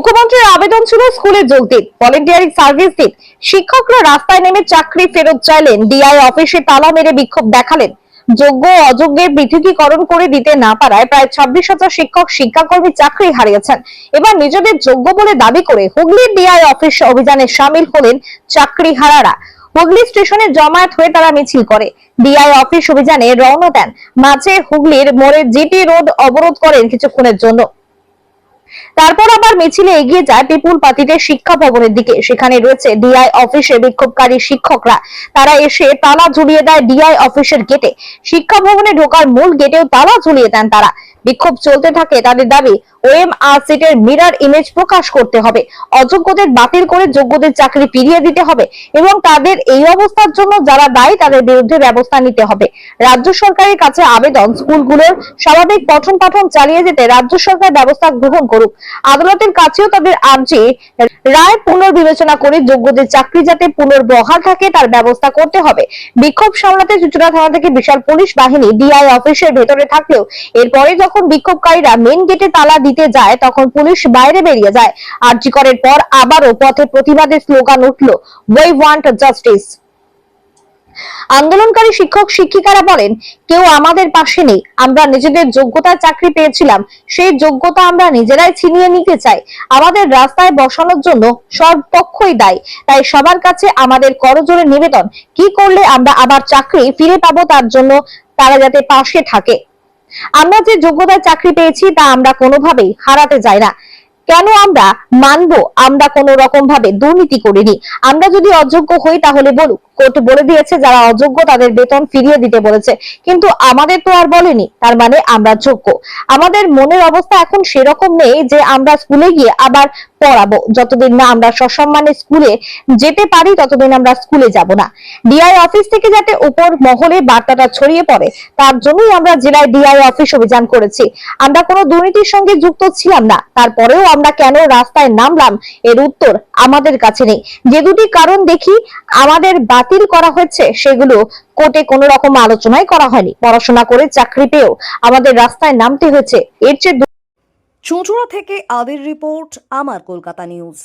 মুখ্যমন্ত্রীর আবেদন ছিল স্কুলে যোগ দিন ভলেন্টিয়ারিং সার্ভিস দিন। শিক্ষকরা রাস্তায় নেমে চাকরি ফেরত চাইলেন। ডিআই অফিসে তালা মেরে বিক্ষোভ দেখালেন। যোগ্য অযোগ্যের পৃথকীকরণ করে দিতে না পারায় প্রায় ছাব্বিশ হাজার শিক্ষক, শিক্ষাকর্মী চাকরি হারিয়েছেন। এবার নিজেদের যোগ্য বলে দাবি করে হুগলির ডিআই অফিস অভিযানে সামিল হলেন চাকরি হারারা। হুগলি স্টেশনে জমায়েত হয়ে তারা মিছিল করে। ডিআই অফিস অভিযানে রওনা দেন। মাঝে হুগলির মোড়ে জিটি রোড অবরোধ করেন কিছুক্ষণের জন্য। তারপর আবার মিছিলে এগিয়ে যায় বিপুল পাতিতে শিক্ষা ভবনের দিকে। সেখানে রয়েছে ডিআই অফিসে বিক্ষোভকারী শিক্ষকরা। তারা এসে তালা ঝুলিয়ে দেয় ডিআই অফিসের গেটে শিক্ষা ভবনে ঢোকার মূল গেটেও তালা ঝুলিয়ে দেন তারা। বিক্ষোভ চলতে থাকে তাদের দাবি ওএম আর সিটের মিরার ইমেজ প্রকাশ করতে হবে। অযোগ্যদের বাতিল করে যোগ্যদের চাকরি ফিরিয়ে দিতে হবে এবং তাদের এই অবস্থার জন্য যারা দায়ী তাদের বিরুদ্ধে ব্যবস্থা নিতে হবে। রাজ্য সরকারের কাছে আবেদন, স্কুলগুলোর স্বাভাবিক পঠন পাঠন চালিয়ে যেতে রাজ্য সরকার ব্যবস্থা গ্রহণ করুক। আদালতের কাছেও তাদের আর্জি রায় পুনর্বিবেচনা করে যোগ্যদের চাকরি যাতে পুনর্বহাল থাকে তার ব্যবস্থা করতে হবে। বিক্ষোভ সামলাতে চুচুড়া থানা থেকে বিশাল পুলিশ বাহিনী ডিআই অফিসের ভেতরে থাকলেও এরপরে যখন বিক্ষোভকারীরা মেন গেটে তালা দিতে যায়, তখন পুলিশ বাইরে বেরিয়ে যায়। আর্জি করার পর আবারও পথে প্রতিবাদের স্লোগান উঠল ওই ওয়ান্ট জাস্টিস আন্দোলনকারী শিক্ষক, শিক্ষিকারা বলেন, কেউ আমাদের পাশে নেই। আমরা নিজেদের যোগ্যতার চাকরি পেয়েছিলাম। সেই যোগ্যতা আমরা নিজেরাই ছিনিয়ে নিতে চাই। আমাদের রাস্তায় বসানোর জন্য সর্বপক্ষই দায়ী। তাই সবার কাছে আমাদের করজোরে নিবেদন। কি করলে আমরা আবার চাকরি ফিরে পাবো তার জন্য তারা যাতে পাশে থাকে? আমরা যে যোগ্যতায় চাকরি পেয়েছি তা আমরা কোনোভাবেই হারাতে যাই না। কেন আমরা মানবো আমরা কোনো রকম ভাবে দুর্নীতি করিনি? আমরা যদি অযোগ্য হই তাহলে বলুক কোর্ট বলে দিয়েছে, যারা অযোগ্য তাদের বেতন ফিরিয়ে দিতে বলেছে। কিন্তু আমাদের তো আর বলেনি, তার মানে আমরা যোগ্য। আমাদের মনের অবস্থা এখন সেরকম নেই যে আমরা স্কুলে গিয়ে আবার পড়াবো। যতদিন না আমরা সসম্মানে স্কুলে যেতে পারি, ততদিন আমরা স্কুলে যাব না। ডিআই অফিস থেকে যাতে উপর মহলে বার্তাটা ছড়িয়ে পড়ে, তার জন্যই আমরা জেলায় ডিআই অফিস অভিযান করেছি। আমরা কোনো দুর্নীতির সঙ্গে যুক্ত ছিলাম না। তারপরেও আমরা কেন রাস্তায় নামলাম, এর উত্তর আমাদের কাছে নেই। যে দুটি কারণ দেখি, আমাদের বাতিল করা হয়েছে সেগুলো কোর্টে কোনো রকম আলোচনাই করা হয়নি। পড়াশোনা করে চাকরি পেয়েও আমাদের রাস্তায় নামতে হয়েছে। এর চেয়ে চুঁচুড়া থেকে আদির রিপোর্ট আমার কলকাতা নিউজ।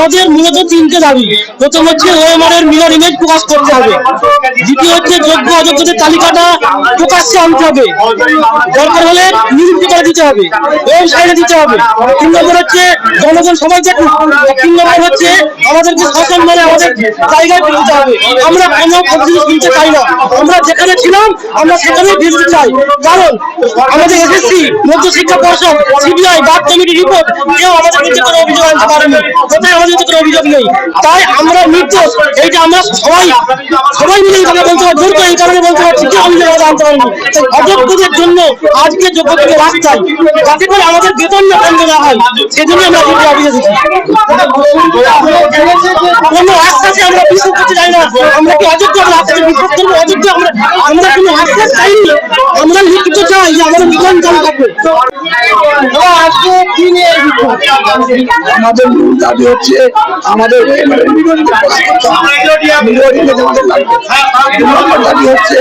আমাদের মূলত তিনটে দাবি। প্রথম হচ্ছে ওএমআর মিরর ইমেজ প্রকাশ করতে হবে। দ্বিতীয় হচ্ছে যোগ্য অযোগ্যদের তালিকাটা প্রকাশ্যে আনতে হবে। দরকার হলে নিযুক্তি করে দিতে হবে ওয়েবসাইটে দিতে হবে। তিন নম্বর হচ্ছে জনগণ সবাই দেখুক তিন নম্বর হচ্ছে আমাদেরকে শাসন মানে আমাদের জায়গায় ফিরে দিতে হবে। আমরা কোনো পদ্ধতি শুনতে চাই না। আমরা যেখানে ছিলাম, আমরা সেখানেই ফিরতে চাই। কারণ আমাদের এসএসসি মধ্য শিক্ষা পর্ষদ, সিবিআই বাদ কমিটি রিপোর্ট, কেউ আমাদের বিরুদ্ধে কোনো অভিযোগ আনতে পারেনি। কোথায় বিরুদ্ধে কোনো অভিযোগ নেই। তাই আমরা নির্দোষ এইটা আমরা সবাই সবাই মিলে কথা বলতে পারছি জোর এই কারণে বলতে পারছি কেউ অভিযোগ আমাদের আনতে পারেনি অযোগ্যদের জন্য আজকে যোগ্যতাকে রাস্তায় যাতে করে আমাদের বেতন না বন্ধ না হয়। সেজন্য আমরা আজকে অফিসে এসেছি কোনো আশ্বাসে আমরা বিশ্বাস করতে চাই না। আমরা কি অযোগ্য আমরা আশ্বাসে বিশ্বাস করব? অযোগ্য আমরা আমরা কোনো আশ্বাস চাইনি। আমরা লিখিত চাই যে আমাদের বিধান চালু থাকবে? আজকে কি নিয়ে আমাদের মূল দাবি হচ্ছে আমাদের আমাদের লাগবে। দু নম্বর হচ্ছে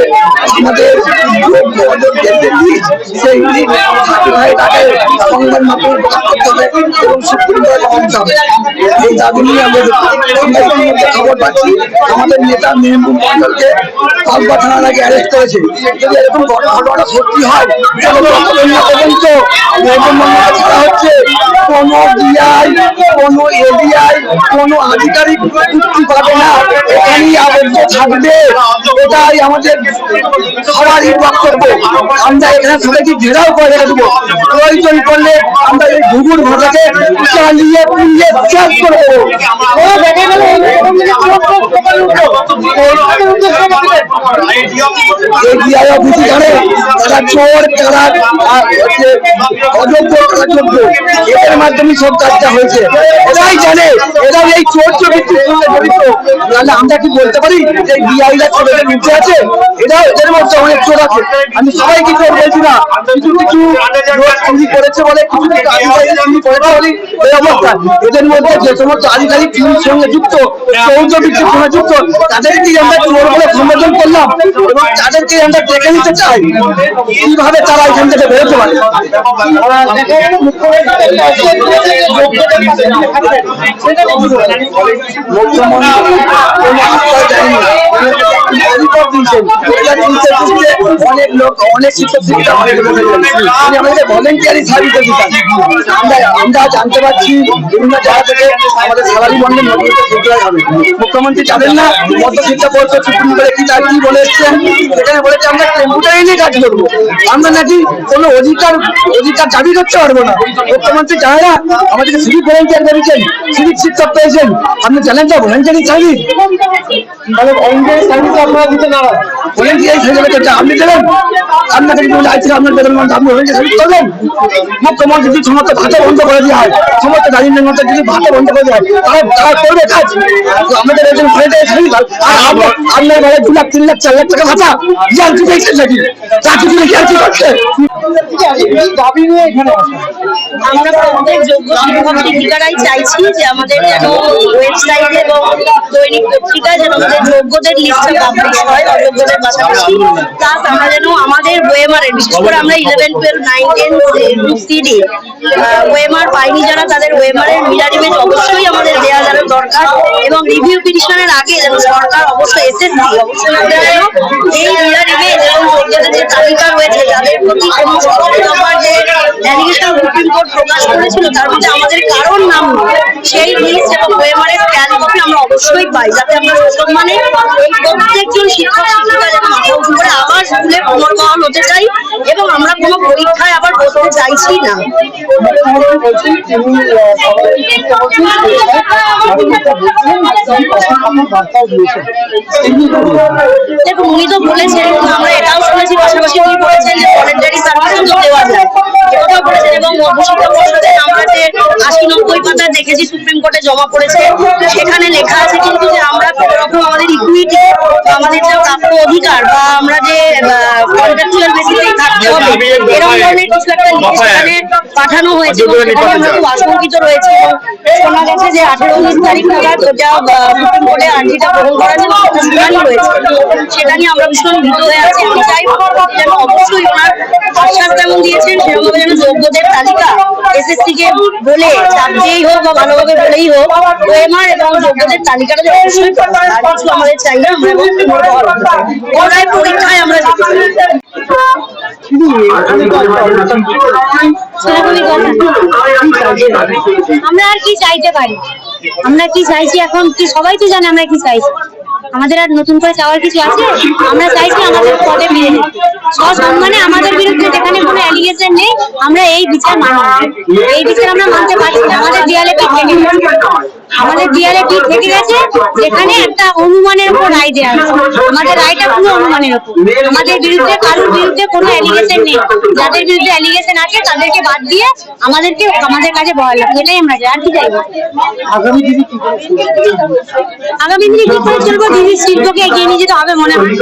আমাদের যোগ্য অযোগ্যের যে সেই লিস্ট সার্টিফাইড আগে সংবাদ মাধ্যমে প্রকাশ করতে হবে এবং সুপ্রিম কোর্টে জমা হবে। এই দাবি নিয়ে আমরা ইতিমধ্যে খবর পাচ্ছি আমাদের নেতা মেহবুব মন্ডলকে কালবা থানার আগে অ্যারেস্ট করেছে যদি এরকম ঘটনা সত্যি হয় তাহলে না পর্যন্ত মেহবুব মন্ডলকে ছাড়া হচ্ছে কোনো ডিআই কোনো এডিআই কোনো আধিকারিক পাবে না এখানেই আবদ্ধ থাকবে, ওটাই আমাদের সবারই বক্তব্য। আমরা এখানে সবাইকে ঘেরাও করে রেখে দেবো প্রয়োজন করলে আমরা এই ঘুঘুর ভাষাকে চালিয়ে পুড়িয়ে শেষ করে দেবো ও দেখে গেলে এডিআই অফিসে জানে তারা চোর তারা আহ, হচ্ছে অযোগ্য তারা যোগ্য এদের মাধ্যমে সব হয়েছে। জানে এই চোর তাহলে আমরা কি বলতে পারি যে ডিআইরা চোরের নিচে আছে? এরা এদের মধ্যে অনেক চোর আছে। আমি সবাইকে চোর বলছি না কিছু কিছু করেছে বলে কিছু কিছু এই অবস্থা। এদের মধ্যে যে সমস্ত আধিকারিক সঙ্গে যুক্ত চৌদ্দ বৃত্তির সঙ্গে যুক্ত, তাদেরকেই আমরা বলে সম্বোধন করলাম এবং তাদেরকে আমরা দেখে নিতে চাই। কীভাবে তারা এখান থেকে বেরোতে পারে? অনেক লোক অনেক ভলেন্টিয়ারি আমরা জানতে পারছি মুখ্যমন্ত্রী জানেন না সুপ্রিম কোর্টে কি তার কি বলে সেখানে বলেছে আমরা কাজ করব আমরা নাকি কোনো অধিকার অধিকার দাবি করতে পারব না মুখ্যমন্ত্রী জানে না আমাদেরকে সিভিক ভলেন্টিয়ার করেছেন সিভিক শিক্ষক পেয়েছেন আপনি জানেন তো ভলেন্টিয়ারি আপনারা মুখ্যমন্ত্রী যদি সমস্ত ভাতা বন্ধ করে দেওয়া হয়, সমস্ত মধ্যে যদি ভাতা বন্ধ করে দেওয়া হয়, তারা তারা করবে কাজ। আমাদের একজন ভলেন্টিয়ারি আর আপনার বেলায় দু লাখ, তিন লাখ, চার লাখ টাকা ভাতা। ইয়ার কি দেখছেন নাকি? চাকরি নাকি আর কি করছে? আমরা আমাদের যোগ্য শিক্ষকদের চাইছি যে আমাদের যেন ওয়েবসাইট এবং দৈনিক পত্রিকায় যেন আমাদের যোগ্যদের লিস্টটা পাবলিশ যেন আমাদের ওয়েমারের বিশেষ করে আমরা ইলেভেন টুয়েলভ নাইন টেন সিডি ওয়েমার পাইনি যারা, তাদের ওয়েমারের মিরার ইমেজ অবশ্যই আমাদের দেওয়া যেন দরকার। এবং রিভিউ পিটিশনের আগে যেন সরকার অবশ্যই এসএসসি এই মিরার ইমেজ এবং যোগ্যদের যে তালিকা রয়েছে, তাদের প্রতি কোনো সেই এবং স্ক্যান আমরা অবশ্যই পাই যাতে আমরা স্কুলে পুনর্বহাল হতে চাই এবং আমরা কোনো পরীক্ষায় আবার বসতে চাইছি না দেখুন, উনি তো বলেছেন এটাও শুনেছি পাশাপাশি উনি বলেছেন যে ভলেন্টারি সার্ভিসও তো দেওয়া যায় এটাও বলেছেন এবং মধ্যশিক্ষা পর্ষদের আমরা যে আশি নব্বই পাতা দেখেছি সুপ্রিম কোর্টে জমা পড়েছে। সেখানে লেখা আছে কিন্তু যে আমরা কোনো রকম আমাদের ইকুইটি আমাদের যে প্রাপ্য অধিকার বা আমরা যে কন্ট্রাকচুয়াল বেসিসেই থাকতে হবে এরকম ধরনের কিছু একটা লিখে সেখানে পাঠানো হয়েছে। আমরা খুব আশঙ্কিত রয়েছে শোনা গেছে যে আঠেরো উনিশ তারিখ নাগাদ আহ, সুপ্রিম কোর্টে আর্জিটা গ্রহণ করা যাবে সেটা শুনানি রয়েছে সেটা নিয়ে আমরা ভীষণ ভীত হয়ে আছি। আমি চাই যেন অবশ্যই ওনার আশ্বাস যেমন দিয়েছেন সেরকমভাবে যেন যোগ্যদের তালিকা এসএসসি কে বলে চাপ দিয়েই হোক বা ভালোভাবে বলেই হোক ওএমআর এবং যোগ্যদের তালিকাটা যে অবশ্যই। আর কিছু আমাদের চাই না, আমরা পরীক্ষায় আমরা। আমরা আর কি চাইতে পারি আমরা কি চাইছি এখন কি সবাই তো জানে আমরা কি চাইছি আমাদের আর নতুন করে চাওয়ার কিছু আছে? আমরা চাইছি আমাদের পদে যেতে সসম্মানে আমাদের বিরুদ্ধে যেখানে কোনো অ্যালিগেশন নেই, আমরা এই বিচার মানব এই বিচার আমরা মানতে পারছি না। আমাদের দেয়ালে আমাদের পিঠ থেকে গেছে যেখানে একটা অনুমানের উপর রায় দেওয়া হয়েছে। আমাদের রায়টা পুরো অনুমানের উপর। আমাদের বিরুদ্ধে কারোর বিরুদ্ধে কোনো অ্যালিগেশন নেই। যাদের বিরুদ্ধে অ্যালিগেশন আছে তাদেরকে বাদ দিয়ে আমাদেরকে আমাদের কাছে বহাল লাগবে এটাই আমরা আর কি চাইব? আগামী দিনে কি করে চলবে? দিদির শিল্পকে এগিয়ে নিয়ে যেতে হবে মনে হয়।